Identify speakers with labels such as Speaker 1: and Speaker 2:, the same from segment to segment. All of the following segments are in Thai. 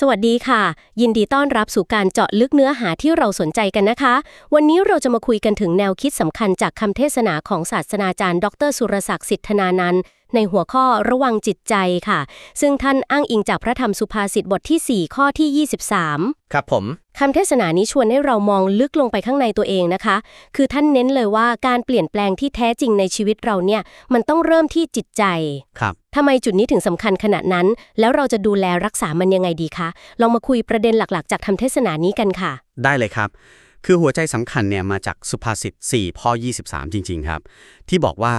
Speaker 1: สวัสดีค่ะ ยินดีต้อนรับสู่การเจาะลึกเนื้อหาที่เราสนใจกันนะคะ วันนี้เราจะมาคุยกันถึงแนวคิดสำคัญจากคำเทศนาของศาสตราจารย์ ดร สุรศักดิ์สิทธนานันท์ ในหัวข้อระวังจิตใจค่ะ ซึ่งท่านอ้างอิงจากพระธรรมสุภาษิตบทที่ 4 ข้อที่ 23
Speaker 2: ครับผม
Speaker 1: คำเทศนานี้ชวนให้เรามองลึกลงไปข้างในตัวเองนะคะ คือท่านเน้นเลยว่าการเปลี่ยนแปลงที่แท้จริงในชีวิตเราเนี่ย มันต้องเริ่มที่จิตใจ
Speaker 2: ครับ
Speaker 1: ทำไมจุดนี้ถึงสำคัญขนาดนั้น แล้วเราจะดูแลรักษามันยังไงดีคะ ลองมาคุยประเด็นหลักๆ จากคำเทศนานี้กันค่ะ
Speaker 2: ได้เลยครับ คือหัวใจสำคัญเนี่ยมาจากสุภาษิต4พ่อ23 จริง ๆ ครับ ที่บอกว่า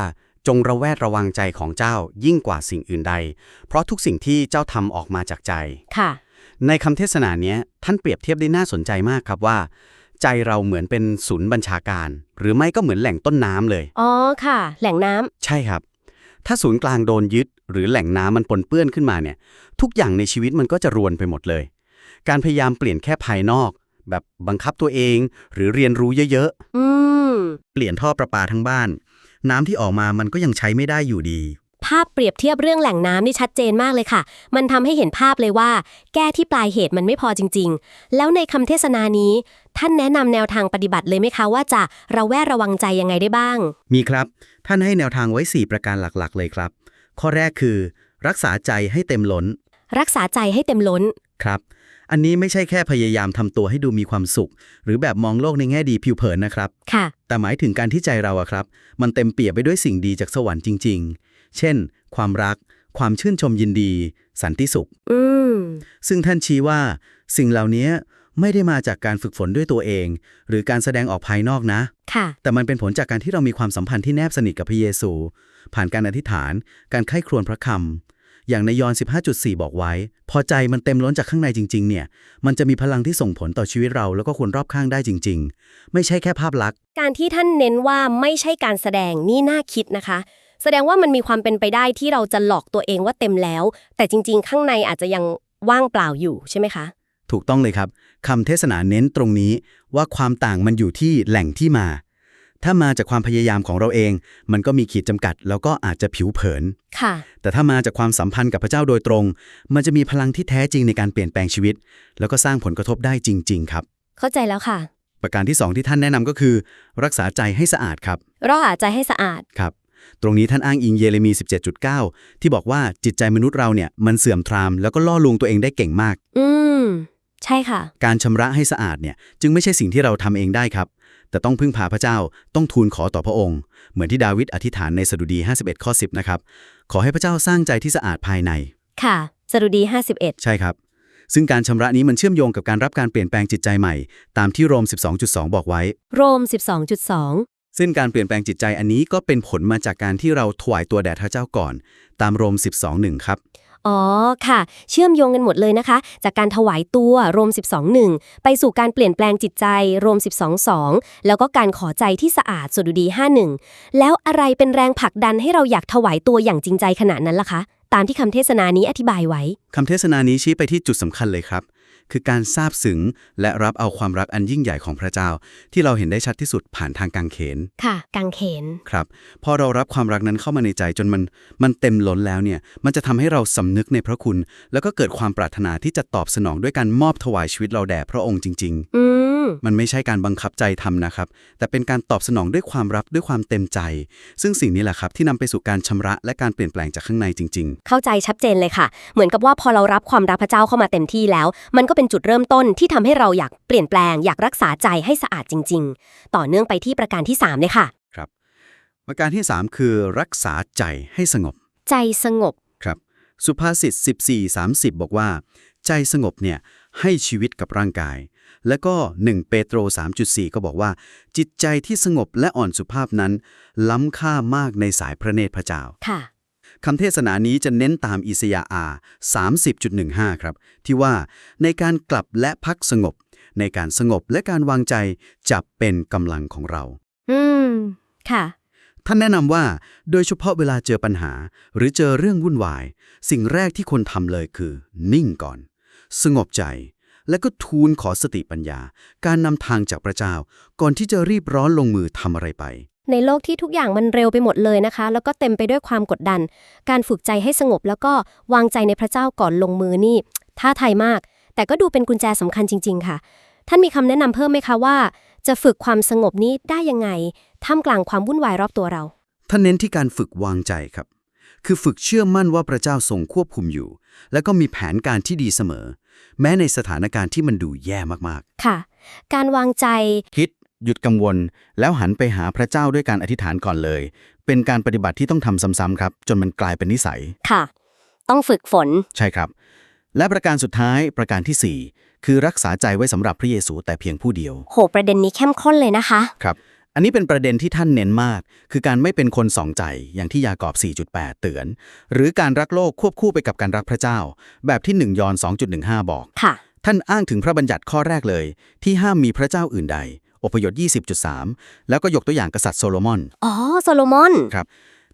Speaker 2: จงระแวดระวังใจของเจ้ายิ่งกว่าสิ่งอื่นใด เพราะทุกสิ่งที่เจ้าทำออกมาจากใจ
Speaker 1: ค่ะ
Speaker 2: ในคำเทศนาเนี้ยท่านเปรียบเทียบได้น่าสนใจมากครับว่า ใจเราเหมือนเป็นศูนย์บัญชาการ หรือไม่ก็เหมือนแหล่งต้นน้ำเลย
Speaker 1: อ๋อ ค่ะ แหล่งน้ำ
Speaker 2: ใช่ครับ ถ้าศูนย์กลางโดนยึด หรือแหล่งน้ำมันปนเปื้อนขึ้นมาเนี่ย ทุกอย่างในชีวิตมันก็จะรวนไปหมดเลย การพยายามเปลี่ยนแค่ภายนอก แบบบังคับตัวเอง หรือเรียนรู้เยอะ
Speaker 1: อืม
Speaker 2: ๆ เปลี่ยนท่อประปาทั้งบ้าน น้ำที่ออกมามันก็ยังใช้ไม่ได้อยู่ดี
Speaker 1: ภาพเปรียบเทียบเรื่องแหล่งน้ำนี่ชัดเจนมากเลยค่ะ มันทำให้เห็นภาพเลยว่า แก้ที่ปลายเหตุมันไม่พอจริง ๆ แล้วในคำเทศนานี้ ท่านแนะนำแนวทางปฏิบัติเลยไหมคะว่าจะระแวดระวังใจยังไงได้บ้าง
Speaker 2: มีครับ ท่านให้แนวทางไว้ 4 ประการหลักๆ เลยครับ ข้อแรกคือ รักษาใจให้เต็มล้น
Speaker 1: รักษาใจให้เต็มล้น
Speaker 2: ครับ อันนี้ไม่ใช่แค่พยายามทำตัวให้ดูมีความสุข หรือแบบมองโลกในแง่ดีผิวเผินนะครับ
Speaker 1: ค่ะ
Speaker 2: แต่หมายถึงการที่ใจเราอะครับ มันเต็มเปี่ยมไปด้วยสิ่งดีจากสวรรค์จริง ๆ เช่น ความรัก ความชื่นชมยินดี สันติสุข
Speaker 1: อืม
Speaker 2: ซึ่งท่านชี้ว่า สิ่งเหล่านี้ไม่ได้มาจากการฝึกฝนด้วยตัวเอง หรือการแสดงออกภายนอกนะ
Speaker 1: ค่ะ
Speaker 2: แต่มันเป็นผลจากการที่เรามีความสัมพันธ์ที่แนบสนิทกับพระเยซู ผ่านการอธิษฐาน การไข้ครวญพระคำ อย่างในยอห์น15.4 บอกไว้ พอใจมันเต็มล้นจากข้างในจริง ๆ เนี่ย มันจะมีพลังที่ส่งผลต่อชีวิตเราแล้วก็คนรอบข้างได้จริง ๆ ไม่ใช่แค่ภาพลักษณ์
Speaker 1: การที่ท่านเน้นว่าไม่ใช่การแสดงนี่น่าคิดนะคะ แสดงว่ามันมีความเป็นไปได้ที่เราจะหลอกตัวเองว่าเต็มแล้ว แต่จริง ๆ ข้างในอาจจะยังว่างเปล่าอยู่ใช่ไหมคะ
Speaker 2: ถูกต้องเลยครับคำเทศนาเน้นตรงนี้ว่าความต่างมันอยู่ที่แหล่งที่มา ถ้ามาจากความพยายามของเราเอง มันก็มีขีดจำกัด แล้วก็อาจจะผิวเผิน
Speaker 1: ค่ะ
Speaker 2: แต่ถ้ามาจากความสัมพันธ์กับพระเจ้าโดยตรง มันจะมีพลังที่แท้จริงในการเปลี่ยนแปลงชีวิต แล้วก็สร้างผลกระทบได้จริง ๆ ครับ
Speaker 1: เข้าใจแล้วค่ะ
Speaker 2: ประการที่ 2 ที่ท่านแนะนำก็คือ รักษาใจให้สะอาดครับ
Speaker 1: เราอาจใจให้สะอาด
Speaker 2: ครับ ตรงนี้ท่านอ้างอิงเยเรมี 17.9 ที่บอกว่าจิตใจมนุษย์เราเนี่ยมันเสื่อมทราม แล้วก็ล่อลวงตัวเองได้เก่งมาก
Speaker 1: อืม ใช่ค่ะ
Speaker 2: การชำระให้สะอาดเนี่ยจึงไม่ใช่สิ่งที่เราทำเองได้ครับ แต่ต้องพึ่งพาพระเจ้าต้องทูลขอต่อพระองค์ เหมือนที่ดาวิดอธิษฐานในสดุดี 51 ข้อ 10 นะครับ ขอให้พระเจ้าสร้างใจที่สะอาดภายใน
Speaker 1: ค่ะสรุดี 51
Speaker 2: ใช่ครับ ซึ่งการชำระนี้มันเชื่อมโยงกับการรับการเปลี่ยนแปลงจิตใจใหม่ ตามที่โรม 12.2 บอกไว้
Speaker 1: โรม 12.2
Speaker 2: ซึ่งการเปลี่ยนแปลงจิตใจอันนี้ก็เป็นผลมาจากการที่เราถวายตัวแด่พระเจ้าก่อน ตามโรม 12.1 ครับ
Speaker 1: อ๋อค่ะ เชื่อมโยงกันหมดเลยนะคะ จากการถวายตัวโรม12.1 ไปสู่การเปลี่ยนแปลงจิตใจโรม12.2 แล้วก็การขอใจที่สะอาดสดุดี 51 แล้วอะไรเป็นแรงผลักดันให้เราอยากถวายตัวอย่างจริงใจขนาดนั้นล่ะคะ ตามที่คำเทศนานี้อธิบายไว้
Speaker 2: คำเทศนานี้ชี้ไปที่จุดสำคัญเลยครับ คือการซาบซึ้งและรับเอาความรักอันยิ่งใหญ่ของพระเจ้า ที่เราเห็นได้ชัดที่สุดผ่านทางกางเขน
Speaker 1: ค่ะกังเขน
Speaker 2: ครับ พอเรารับความรักนั้นเข้ามาในใจจนมันมันเต็มล้นแล้วเนี่ย มันจะทำให้เราสำนึกในพระคุณ แล้วก็เกิดความปรารถนาที่จะตอบสนองด้วยการมอบถวายชีวิตเราแด่พระองค์จริง
Speaker 1: อืม
Speaker 2: ๆ มันไม่ใช่การบังคับใจทำนะครับ แต่เป็นการตอบสนองด้วยความรับด้วยความเต็มใจ ซึ่งสิ่งนี้แหละครับที่นำไปสู่การชำระและการเปลี่ยนแปลงจากข้างในจริง ๆ
Speaker 1: เข้าใจชัดเจนเลยค่ะ เหมือนกับว่าพอเรารับความรักพระเจ้าเข้ามาเต็มที่แล้ว มันก็เป็นจุดเริ่มต้นที่ทำให้เราอยากเปลี่ยนแปลงอยากรักษาใจให้สะอาดจริง ๆ ต่อเนื่องไปที่ประการที่3เลยค่ะ
Speaker 2: ครับประการที่ 3 คือรักษาใจให้สงบ
Speaker 1: ใจสงบ
Speaker 2: ครับสุภาษิต14-30 บอกว่า ใจสงบเนี่ยให้ชีวิตกับร่างกาย แล้วก็ 1 เปโตร 3.4 ก็บอกว่า จิตใจที่สงบและอ่อนสุภาพนั้น ล้ำค่ามากในสายพระเนตรพระเจ้า
Speaker 1: ค่ะ
Speaker 2: คำเทศนานี้จะเน้นตามอิสยาอาห์30.15 ครับ ที่ว่าในการกลับและพักสงบ ในการสงบและการวางใจจะเป็นกำลังของเรา
Speaker 1: อืม ค่ะ
Speaker 2: ท่านแนะนำว่า โดยเฉพาะเวลาเจอปัญหา หรือเจอเรื่องวุ่นวาย สิ่งแรกที่คนทำเลยคือ นิ่งก่อน สงบใจ และก็ทูลขอสติปัญญา การนำทางจากพระเจ้า ก่อนที่จะรีบร้อนลงมือทำอะไรไป
Speaker 1: ในโลกที่ทุกอย่างมันเร็วไปหมดเลยนะคะ แล้วก็เต็มไปด้วยความกดดัน การฝึกใจให้สงบแล้วก็วางใจในพระเจ้าก่อนลงมือนี่ท้าทายมาก แต่ก็ดูเป็นกุญแจสำคัญจริง ๆ ค่ะ ท่านมีคำแนะนำเพิ่มไหมคะว่า จะฝึกความสงบนี้ได้ยังไงท่ามกลางความวุ่นวายรอบตัวเรา
Speaker 2: ท่านเน้นที่การฝึกวางใจครับ คือฝึกเชื่อมั่นว่าพระเจ้าทรงควบคุมอยู่ แล้วก็มีแผนการที่ดีเสมอ แม้ในสถานการณ์ที่มันดูแย่มาก
Speaker 1: ค่ะ การวางใจ
Speaker 2: ๆคิดหยุดกังวล แล้วหันไปหาพระเจ้าด้วยการอธิษฐานก่อนเลย เป็นการปฏิบัติที่ต้องทำซ้ำๆครับ จนมันกลายเป็นนิสัย
Speaker 1: ค่ะ ต้องฝึกฝน
Speaker 2: ใช่ครับ และประการสุดท้ายประการทีสี่4 คือรักษาใจไว้สำหรับพระเยซูแต่เพียงผู้เดียว
Speaker 1: โห ประเด็นนี้เข้มข้นเลยนะคะ
Speaker 2: ครับ อันนี้เป็นประเด็นที่ท่านเน้นมาก คือการไม่เป็นคนสองใจอย่างที่ยากอบ 4.8 เตือน หรือการรักโลกควบคู่ไปกับการรักพระเจ้า แบบที่1ยอห์น2.15 บอก
Speaker 1: ค่ะ
Speaker 2: ท่านอ้างถึงพระบัญญัติข้อแรกเลย ที่ห้ามมีพระเจ้าอื่นใดอพยพ20.3 แล้วก็ยกตัวอย่างกษัตริย์โซโลมอน
Speaker 1: อ๋อ โซโลมอน
Speaker 2: ครับ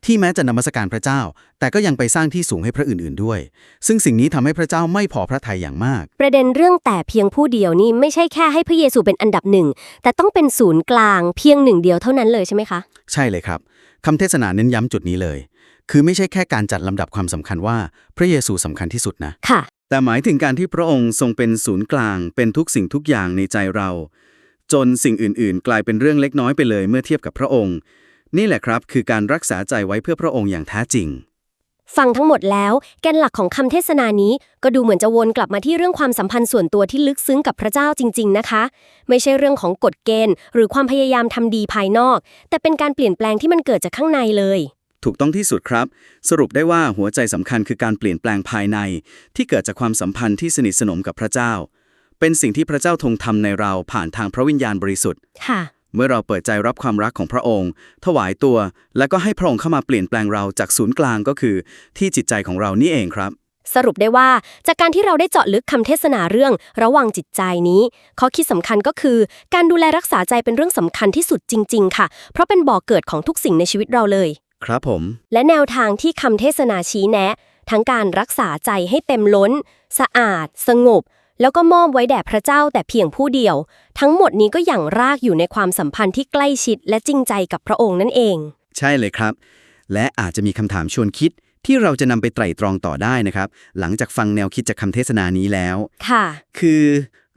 Speaker 2: ที่แม้จะนมัสการพระเจ้า แต่ก็ยังไปสร้างที่สูงให้พระอื่นๆด้วย ซึ่งสิ่งนี้ทำให้พระเจ้าไม่พอพระทัยอย่างมาก
Speaker 1: ประเด็นเรื่องแต่เพียงผู้เดียวนี่ไม่ใช่แค่ให้พระเยซูเป็นอันดับหนึ่ง แต่ต้องเป็นศูนย์กลางเพียงหนึ่งเดียวเท่านั้นเลยใช่ไหมคะ
Speaker 2: ใช่เลยครับคำเทศนาเน้นย้ำจุดนี้เลย คือไม่ใช่แค่การจัดลำดับความสำคัญว่าพระเยซูสำคัญที่สุดนะ
Speaker 1: ค่ะ
Speaker 2: แต่หมายถึงการที่พระองค์ทรงเป็นศูนย์กลาง เป็นทุกสิ่งทุกอย่างในใจเรา จนสิ่งอื่น ๆ กลายเป็นเรื่องเล็กน้อยไปเลยเมื่อเทียบกับพระองค์ นี่แหละครับคือการรักษาใจไว้เพื่อพระองค์อย่างแท้จริง
Speaker 1: ฟังทั้งหมดแล้ว แกนหลักของคำเทศนานี้ก็ดูเหมือนจะวนกลับมาที่เรื่องความสัมพันธ์ส่วนตัวที่ลึกซึ้งกับพระเจ้าจริง ๆ นะคะ ไม่ใช่เรื่องของกฎเกณฑ์ หรือความพยายามทำดีภายนอก แต่เป็นการเปลี่ยนแปลงที่มันเกิดจากข้างในเลย
Speaker 2: ถูกต้องที่สุดครับ สรุปได้ว่าหัวใจสำคัญคือการเปลี่ยนแปลงภายใน ที่เกิดจากความสัมพันธ์ที่สนิทสนมกับพระเจ้า เป็นสิ่งที่พระเจ้าทรงทำในเราผ่านทางพระวิญญาณบริสุทธิ์
Speaker 1: ค่ะ
Speaker 2: เมื่อเราเปิดใจรับความรักของพระองค์ ถวายตัว แล้วก็ให้พระองค์เข้ามาเปลี่ยนแปลงเราจากศูนย์กลางก็คือ ที่จิตใจของเรานี่เองครับ
Speaker 1: สรุปได้ว่า จากการที่เราได้เจาะลึกคำเทศนาเรื่องระวังจิตใจนี้ข้อคิดสำคัญก็คือ การดูแลรักษาใจเป็นเรื่องสำคัญที่สุดจริง ๆ ค่ะ เพราะเป็นบ่อกเกิดของทุกสิ่งในชีวิตเราเลย
Speaker 2: ครับผม
Speaker 1: และแนวทางที่คำเทศนาชี้แนะ ทั้งการรักษาใจให้เต็มล้น สะอาด สงบ แล้วก็มอบไว้แด่พระเจ้าแต่เพียงผู้เดียว ทั้งหมดนี้ก็อย่างรากอยู่ในความสัมพันธ์ที่ใกล้ชิดและจริงใจกับพระองค์นั่นเอง
Speaker 2: ใช่เลยครับ และอาจจะมีคำถามชวนคิดที่เราจะนำไปไตร่ตรองต่อได้นะครับ หลังจากฟังแนวคิดจากคำเทศนานี้แล้ว
Speaker 1: ค่ะ
Speaker 2: คือ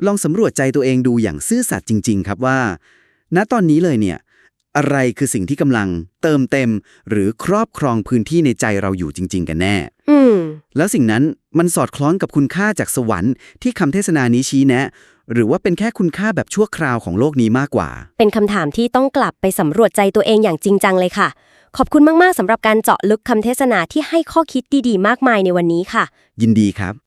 Speaker 2: ลองสำรวจใจตัวเองดูอย่างซื่อสัตย์จริง ๆ ครับว่า ณตอนนี้เลยเนี่ย อะไรคือสิ่งที่กำลังเติมเต็ม หรือครอบครองพื้นที่ในใจเราอยู่จริง ๆ กันแน่
Speaker 1: อืม
Speaker 2: แล้วสิ่งนั้นมันสอดคล้องกับคุณค่าจากสวรรค์ที่คำเทศนานี้ชี้แนะ หรือว่าเป็นแค่คุณค่าแบบชั่วคราวของโลกนี้มากกว่า
Speaker 1: เป็นคำถามที่ต้องกลับไปสำรวจใจตัวเองอย่างจริงจังเลยค่ะ ขอบคุณมาก ๆสำหรับการเจาะลึกคำเทศนาที่ให้ข้อคิดดี ๆ มากมายในวันนี้ค่ะ
Speaker 2: ยินดีครับ